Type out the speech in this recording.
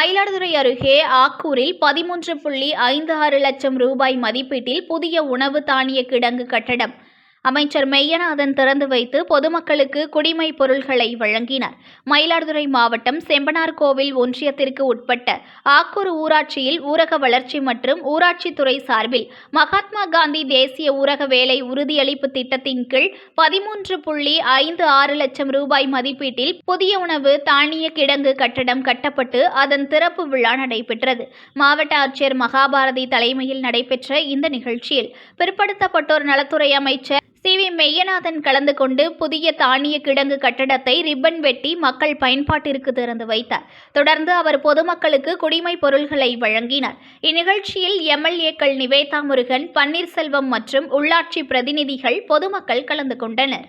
Mayiladuthurai அருகே ஆக்கூரில் பதிமூன்று புள்ளி ஐந்து ஆறு லட்சம் ரூபாய் மதிப்பீட்டில் புதிய உணவு தானிய கிடங்கு கட்டடம். அமைச்சர் மெய்யநாதன் திறந்து வைத்து பொதுமக்களுக்கு குடிமை பொருள்களை வழங்கினார். மயிலாடுதுறை மாவட்டம் செம்பனார் கோவில் ஒன்றியத்திற்கு உட்பட்ட ஆக்கூர் ஊராட்சியில் ஊரக வளர்ச்சி மற்றும் ஊராட்சித்துறை சார்பில் மகாத்மா காந்தி தேசிய ஊரக வேலை உறுதியளிப்பு திட்டத்தின் கீழ் பதிமூன்று புள்ளி ஐந்து ஆறு லட்சம் ரூபாய் மதிப்பீட்டில் புதிய உணவு தானிய கிடங்கு கட்டடம் கட்டப்பட்டு அதன் திறப்பு விழா நடைபெற்றது. மாவட்ட ஆட்சியர் மகாபாரதி தலைமையில் நடைபெற்ற இந்த நிகழ்ச்சியில் பிற்படுத்தப்பட்டோர் நலத்துறை அமைச்சர் சி வி மெய்யநாதன் கலந்து கொண்டு புதிய தானிய கிடங்கு கட்டடத்தை ரிப்பன் வெட்டி மக்கள் பயன்பாட்டிற்கு திறந்து வைத்தார். தொடர்ந்து அவர் பொதுமக்களுக்கு குடிமை பொருள்களை வழங்கினார். இந்நிகழ்ச்சியில் எம்எல்ஏக்கள் நிவேதா முருகன் பன்னீர்செல்வம் மற்றும் உள்ளாட்சி பிரதிநிதிகள் பொதுமக்கள் கலந்து கொண்டனர்.